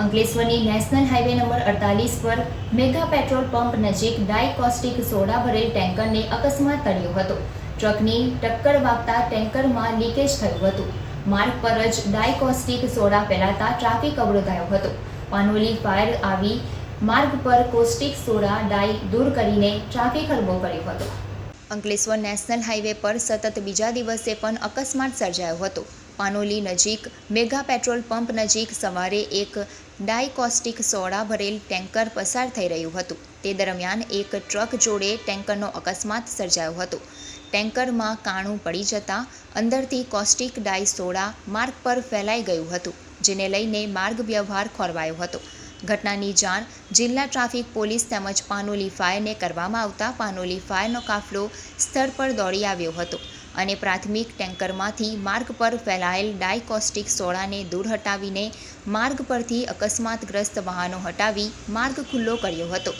અંકલેશ્વરની national highway number અડતાલીસ પર mega petrol pump નજીક ડાયકોસ્ટિક સોડા ભરેલ ટેન્કરને અકસ્માત તળ્યો હતો. ટ્રકની ટક્કર વાગતા ટેન્કરમાં લીકેજ થયું હતું. માર્ગ પર જ ડાયકોસ્ટિક સોડા ફેલાતા ટ્રાફિક અવરોધાયો હતો. પાનોલી ફાયર આવી માર્ગ પર કોસ્ટિક સોડા ડાય દૂર કરીને ટ્રાફિક હરબો કર્યો હતો. અંકલેશ્વર નેશનલ હાઈવે પર સતત બીજા દિવસે પણ અકસ્માત સર્જાયો હતો. પાનોલી નજીક મેગા પેટ્રોલ પંપ નજીક સવારે એક ડાયકોસ્ટિક સોડા ભરેલ ટેન્કર પસાર થઈ રહ્યું હતું. તે દરમિયાન એક ટ્રક જોડે ટેન્કરનો અકસ્માત સર્જાયો હતો. ટેન્કરમાં કાણું પડી જતાં અંદરથી કોસ્ટિક ડાય સોડા માર્ગ પર ફેલાઈ ગયું હતું, જેને લઈને માર્ગ વ્યવહાર ખોરવાયો હતો. ઘટનાની જાણ જિલ્લા ટ્રાફિક પોલીસ તેમજ પાનોલી ફાયરને કરવામાં આવતા પાનોલી ફાયરનો કાફલો સ્થળ પર દોડી આવ્યો હતો. અને પ્રાથમિક ટેન્કરમાંથી માર્ગ પર ફેલાયેલ ડાયકોસ્ટિક સોડાને દૂર હટાવીને માર્ગ પરથી અકસ્માતગ્રસ્ત વાહનો હટાવી માર્ગ ખુલ્લો કર્યો હતો.